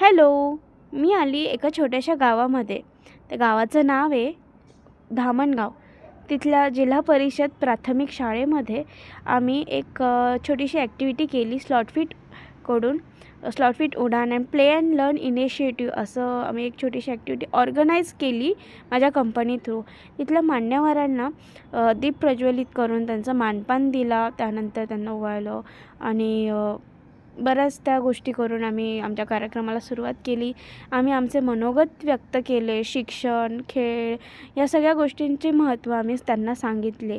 Hello मी आली एका छोट्याशा गावामध्ये. त्या गावाचं नाव आहे धामणगाव. तिथल्या जिल्हा परिषद प्राथमिक शाळेमध्ये आम्ही एक छोटीशी ॲक्टिव्हिटी केली स्लॉटफिटकडून Slotfit Udaan and play and learn initiative असं आम्ही एक छोटीशी ॲक्टिव्हिटी ऑर्गनाईज केली माझ्या कंपनी थ्रू तिथल्या मान्यवरांना दीप प्रज्वलित करून त्यांचं मानपान दिला त्यानंतर त्यांना ओवाळलं आणि बऱ्याच त्या गोष्टी करून आम्ही आमच्या कार्यक्रमाला सुरुवात केली. आम्ही आमचे मनोगत व्यक्त केले शिक्षण खेळ या सगळ्या गोष्टींचे महत्त्व आम्ही त्यांना सांगितले.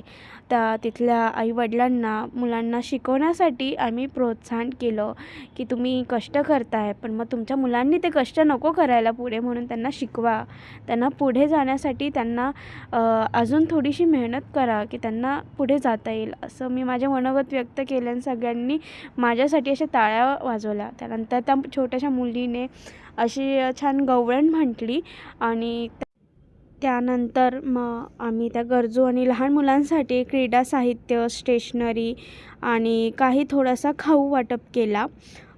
त्या तिथल्या आईवडिलांना मुलांना शिकवण्यासाठी आम्ही प्रोत्साहन केलं की तुम्ही कष्ट करताय पण मग तुमच्या मुलांनी ते कष्ट नको करायला पुढे म्हणून त्यांना शिकवा. त्यांना पुढे जाण्यासाठी त्यांना अजून थोडीशी मेहनत करा की त्यांना पुढे जाता येईल. असं मी माझे मनोगत व्यक्त केले आणि सगळ्यांनी माझ्यासाठी असे ताळ टाळ्या वाजवल्या. त्यानंतर त्या छोट्याशा मुलीने अशी छान गवळण म्हटली आणि त्या- त्यानंतर मग आम्ही त्या गरजू आणि लहान मुलांसाठी क्रीडा साहित्य स्टेशनरी आणि काही थोडासा खाऊ वाटप केला.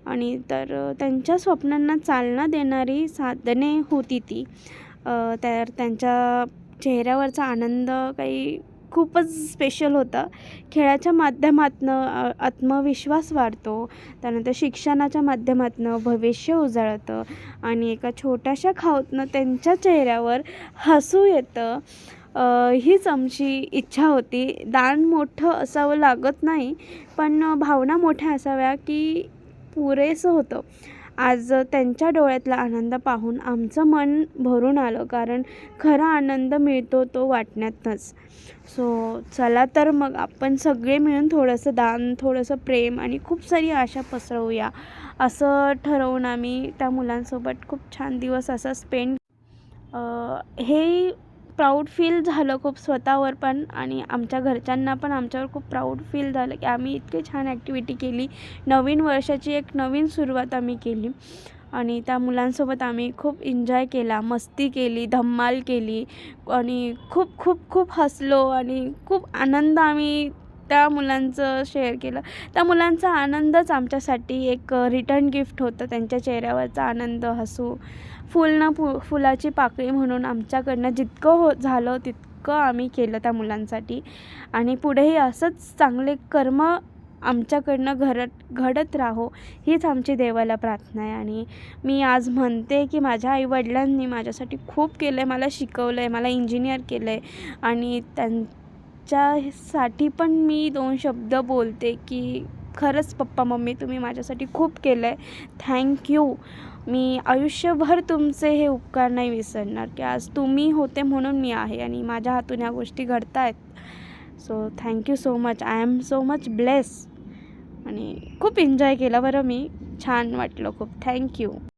आणि तर त्यांच्या स्वप्नांना चालना देणारी साधने होती ती. तर त्यांच्या चेहऱ्यावरचा आनंद काही खूपच स्पेशल होतं. खेळाच्या माध्यमातून आत्मविश्वास वाढतो. त्यानंतर शिक्षणाच्या माध्यमातून भविष्य उजळतं आणि एका छोट्याशा खाऊतनं त्यांच्या चेहऱ्यावर हसू येतं. हीच आमची इच्छा होती. दान मोठं असावं लागत नाही पण भावना मोठ्या असाव्या की पुरेसं होतं. आज त्यांच्या डोळ्यातला आनंद पाहून आमचं मन भरून आलं कारण खरा आनंद मिळतो तो वाटण्यातच सो चला तर मग आपण सगळे मिळून थोडंसं दान थोडंसं प्रेम आणि खूप सारी आशा पसरवूया. असं ठरवून आम्ही त्या मुलांसोबत खूप छान दिवस असा स्पेंड हे प्राऊड फील झालं खूप स्वतःवर पण आणि आमच्या घरच्यांना पण आमच्यावर खूप प्राऊड फील झालं की आम्ही इतकी छान ॲक्टिव्हिटी केली. नवीन वर्षाची एक नवीन सुरुवात आम्ही केली आणि त्या मुलांसोबत आम्ही खूप एन्जॉय केला मस्ती केली धम्माल केली आणि खूप खूप खूप हसलो आणि खूप आनंद आम्ही त्या मुलांचं शेअर केलं. त्या मुलांचा आनंदच आमच्यासाठी एक रिटर्न गिफ्ट होतं. त्यांच्या चेहऱ्यावरचा आनंद हसू फुलनं फु फुलाची पाकळी म्हणून आमच्याकडनं जितकं हो झालं तितकं आम्ही केलं त्या मुलांसाठी. आणि पुढेही असंच चांगले कर्म आमच्याकडनं घरत घडत राहो हीच आमची देवाला प्रार्थना आहे. आणि मी आज म्हणते की माझ्या आईवडिलांनी माझ्यासाठी खूप केलं आहे मला शिकवलं आहे मला इंजिनियर केलं आहे आणि त्यां त्याच्यासाठी पण मी दोन शब्द बोलते की खरंच पप्पा मम्मी तुम्ही माझ्यासाठी खूप केलं आहे थँक्यू मी आयुष्यभर तुमचे हे उपकार नाही विसरणार की आज तुम्ही होते म्हणून मी आहे आणि माझ्या हातून ह्या गोष्टी घडत आहेत so thank you so much I am so much bless आणि खूप एन्जॉय केला बरं मी. छान वाटलं खूप. थँक्यू